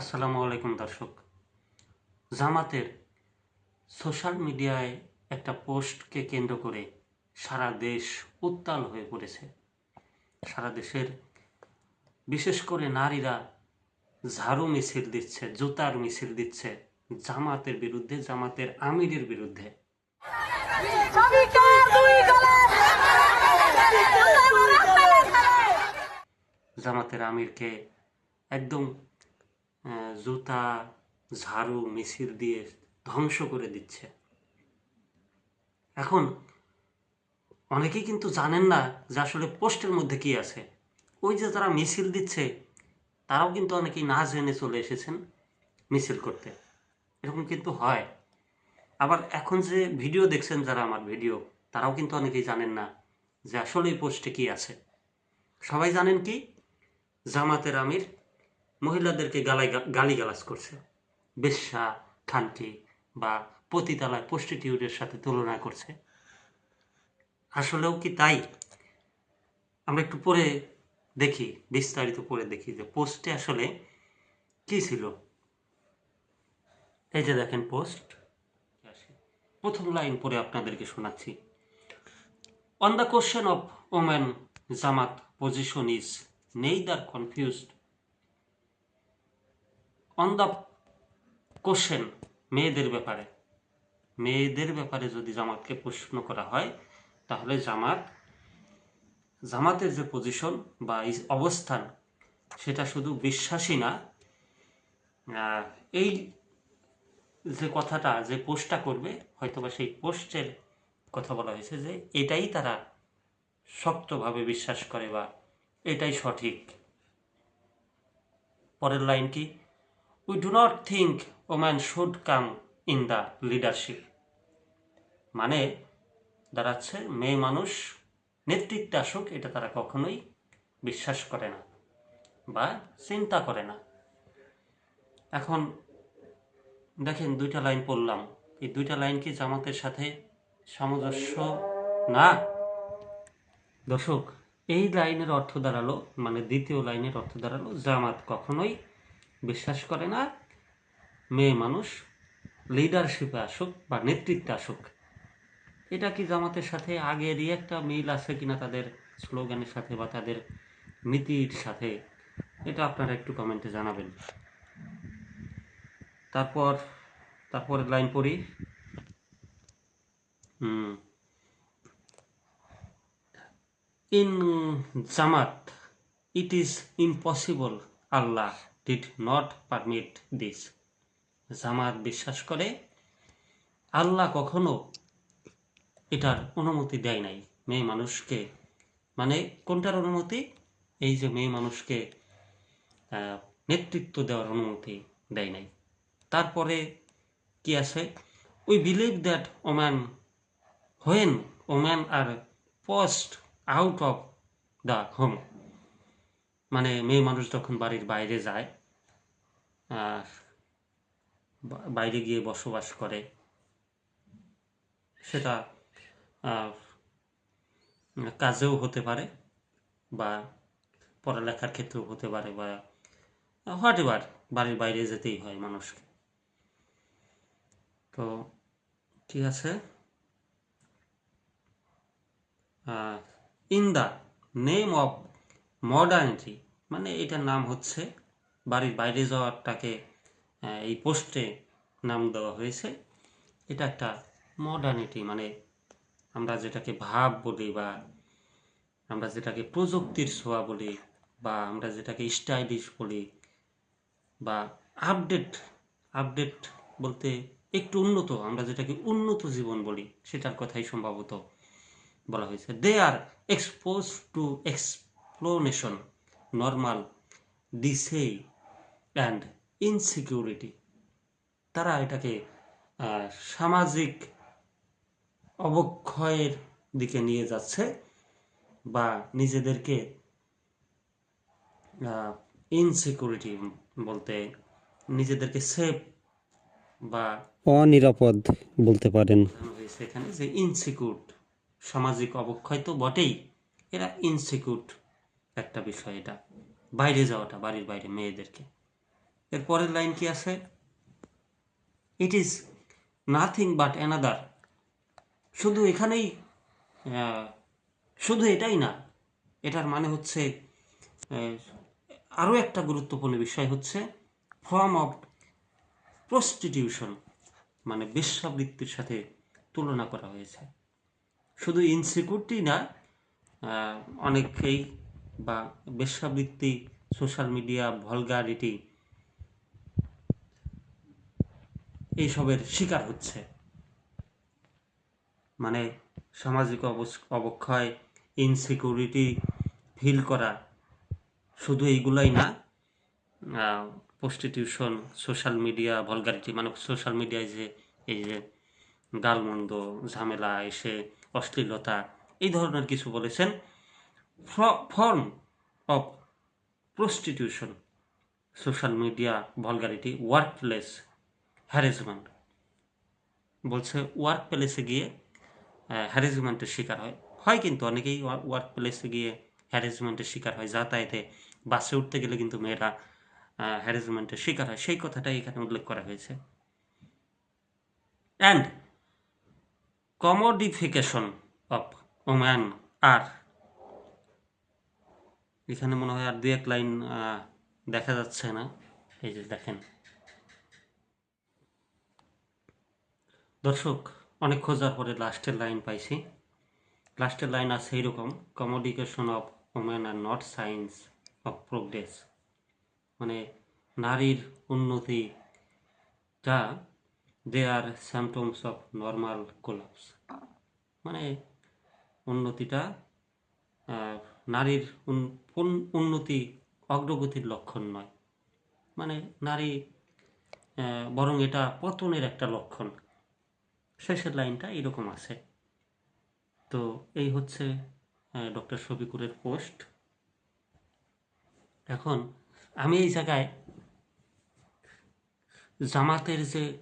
আসসালামু আলাইকুম দর্শক। জামাতের সোশ্যাল মিডিয়ায় একটা পোস্টকে কেন্দ্র করে সারা দেশ উত্তাল হয়ে পড়েছে। সারা দেশের বিশেষ করে নারীরা ঝাড়ু মিছিল দিচ্ছে, জুতার মিছিল দিচ্ছে জামাতের বিরুদ্ধে, জামাতের আমিরের বিরুদ্ধে। জামাতের আমিরকে একদম জুতা, ঝাড়ু মিছিল দিয়ে ধ্বংস করে দিচ্ছে। এখন অনেকেই কিন্তু জানেন না যে আসলে পোস্টের মধ্যে কি আছে। ওই যে যারা মিছিল দিচ্ছে, তারাও কিন্তু অনেকেই না জেনে চলে এসেছেন মিছিল করতে। এরকম কিন্তু হয়। আবার এখন যে ভিডিও দেখছেন যারা আমার ভিডিও, তারাও কিন্তু অনেকেই জানেন না যে আসলে এই পোস্টে কি আছে। সবাই জানেন কি? জামাতের আমির মহিলাদেরকে গালাই গালিগালাজ করছে। বেশ্যা খানটি বা পতিতালায় প্রস্টিটিউটের সাথে তুলনা করছে। আসলেও কি তাই? আমরা একটু পরে দেখি বিস্তারিত পরে দেখি যে পোস্টে আসলে কি ছিল। এই যে দেখেন পোস্ট। প্রথম লাইন পরে আপনাদেরকে শোনাচ্ছি। On the question of women, Zamat position is neither confused. On the question, মেয়েদের ব্যাপারে। মেয়েদের ব্যাপারে যদি জামাতকে প্রশ্ন করা হয় তাহলে জামাত জামাতের যে পজিশন বা অবস্থান সেটা শুধু বিশ্বাসী না এই যে কথাটা যে পোস্টটা করবে হয়তোবা সেই পোস্টের কথা বলা হয়েছে যে এটাই তারা শক্তভাবে বিশ্বাস করে বা এটাই সঠিক। পরের line we do not think woman should come in the leadership মানে দাঁড়াচ্ছে মেয়ে মানুষ, নেতৃত্বে আসুক, এটা তারা কখনোই বিশ্বাস করে না বা চিন্তা করে না। এখন দেখেন দুইটা লাইন পড়লাম। এই দুইটা লাইন কি জামাতের সাথে সামঞ্জস্য? না। দর্শক, এই লাইনের অর্থ দাঁড়াল মানে দ্বিতীয় লাইনের অর্থ দাঁড়াল, জামাত কখনোই বিশ্বাস করে না। মেয়ে মানুষ লিডারশিপে আসুক বা নেতৃত্বে আসুক এটা কি জামাতের সাথে আগেরই একটা মিল আছে কিনা তাদের স্লোগানের সাথে বা তাদের নীতির সাথে এটা আপনারা একটু কমেন্টে জানাবেন। তারপর তারপরের লাইন পড়ি। হুম। In Jamaat, it is impossible Allah did not permit this. জামাত বিশ্বাস করে, আল্লাহ কখনো এটার অনুমতি দেয় নাই। মেয়ে মানুষকে মানে কোনটার অনুমতি? এই যে মেয়ে মানুষকে নেতৃত্ব দেওয়ার অনুমতি দেয় নাই। তারপরে কি আছে? We believe that woman when woman are post out of the home মানে মেয়ে মানুষ যখন বাড়ির বাইরে যায়, আর বাইরে গিয়ে বসবাস করে, সেটা কাজেও হতে পারে বা পড়ালেখার ক্ষেত্রেও হতে পারে বা হোয়াট এভার, বাড়ির বাইরে যেতেই হয় মানুষকে। তো ঠিক আছে। In the name of modernity মানে এটার নাম হচ্ছে বাড়ির বাইরে যাওয়ারটাকে এই পোস্টে নাম দেওয়া হয়েছে। এটা একটা মডার্নিটি মানে আমরা যেটাকে ভাব বলি বা আমরা যেটাকে প্রযুক্তির ছোঁয়া বলি বা আমরা যেটাকে স্টাইলিশ বলি বা আপডেট আপডেট বলতে একটু উন্নত, আমরা যেটাকে উন্নত জীবন বলি, সেটার কথাই সম্ভবত বলা হয়েছে। They are expose to exploitation normal decay and insecurity তারা এটাকে সামাজিক অবক্ষয়ের দিকে নিয়ে যাচ্ছে বা নিজেদেরকে ইনসিকিউরিটি বলতে নিজেদেরকে সেফ বা অনিরাপদ বলতে পারেন। এখানে যে ইনসিকিউর সামাজিক অবক্ষয় তো বটেই এরা ইনসিকিউর একটা বিষয় এটা। বাইরে যাওয়াটা, বাড়ির বাইরে মেয়েদেরকে। এর পরের লাইন কি আছে? It is nothing but another শুধু এখানেই শুধু এটাই না, এটার মানে হচ্ছে আরও একটা গুরুত্বপূর্ণ বিষয় হচ্ছে ফর্ম অফ প্রস্টিটিউশন মানে বেশ্যাবৃত্তির সাথে তুলনা করা হয়েছে। শুধু ইনসিকিউরিটি না অনেকেই বা বেশ্যাবৃত্তি, সোশ্যাল মিডিয়া, ভলগারিটি, এইসবের শিকার হচ্ছে। মানে সামাজিক অবক্ষয় ইনসিকিউরিটি ফিল করা শুধু এইগুলাই না প্রস্টিটিউশন সোশ্যাল মিডিয়া ভলগারিটি মানে সোশ্যাল মিডিয়ায় যে, এই যে গালমন্দ, ঝামেলা, এসে অশ্লীলতা, এই ধরনের কিছু বলেছেন। Form of prostitution social media vulgarity workplace harassment বলছে ওয়ার্ক প্লেসে গিয়ে হ্যারেসমেন্টের শিকার হয়। হয় কিন্তু অনেকেই ওয়ার্ক প্লেসে গিয়ে হ্যারেসমেন্টের শিকার হয়। যাতায়াতে বাসে উঠতে গেলে কিন্তু মেয়েরা হ্যারেসমেন্টের শিকার হয়। সেই কথাটাই এখানে উল্লেখ করা হয়েছে। অ্যান্ড কমোডিফিকেশন অফ ওম্যান আর এখানে মনে হয় আর দু এক লাইন দেখা যাচ্ছে না। এই যে দেখেন। দর্শক, অনেক খোঁজার পরে লাস্টের লাইন পাইছি। লাস্টের লাইন আছে এইরকম commodification of women are not science of progress মানে নারীর উন্নতিটা they are symptoms of normal collapse মানে উন্নতিটা নারীর উন- উন- উন্নতি অগ্রগতির লক্ষণ নয়। মানে নারী বরং এটা পতনের একটা লক্ষণ। শেষের লাইনটা এরকম আছে। তো এই হচ্ছে ডক্টর শফিকুরের পোস্ট। এখন আমি এই জায়গায় জামাতের যে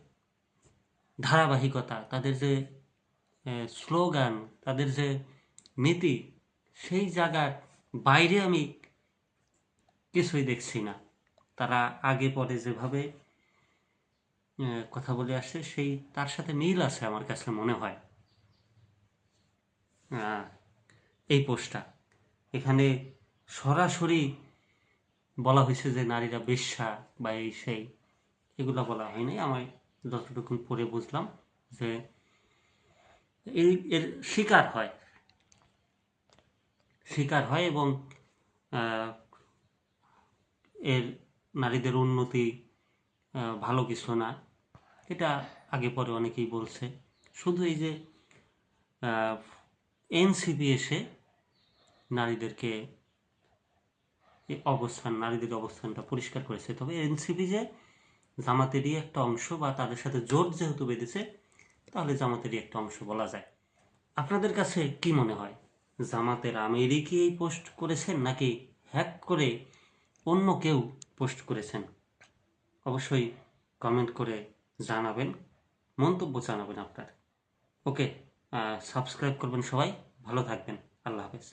ধারাবাহিকতা, তাদের যে স্লোগান, তাদের যে নীতি সেই জায়গার বাইরে আমি কিছুই দেখছি না। তারা আগে পরে যেভাবে কথা বলে আসছে, সেই, তার সাথে মিল আছে আমার কাছে মনে হয়। এই পোস্টটা। এখানে সরাসরি বলা হয়েছে যে নারীরা বেশ্যা বা এই সেই, এগুলো বলা হয়নি আমি যতটুকু পড়ে বুঝলাম যে এই এর শিকার হয়। শিকার হয় এবং এর নারীদের উন্নতি ভালো কিছু না। এটা আগে পরে অনেকেই বলছে। শুধু এই যে এনসিপি এসে নারীদেরকে অবস্থান, নারীদের অবস্থানটা পরিষ্কার করেছে। তবে এনসিপি যে জামাতেরই একটা অংশ বা তাদের সাথে জোট যেহেতু বেঁধেছে, তাহলে জামাতেরই একটা অংশ বলা যায়। আপনাদের কাছে কি মনে হয়? জামাতের আমিরই কি এই পোস্ট করেছেন নাকি হ্যাক করে অন্য কেউ পোস্ট করেছেন? অবশ্যই কমেন্ট করে জানাবেন, মন্তব্য জানাবেন আপনার। ওকে সাবস্ক্রাইব করবেন সবাই, ভালো থাকবেন, আল্লাহ হাফেজ।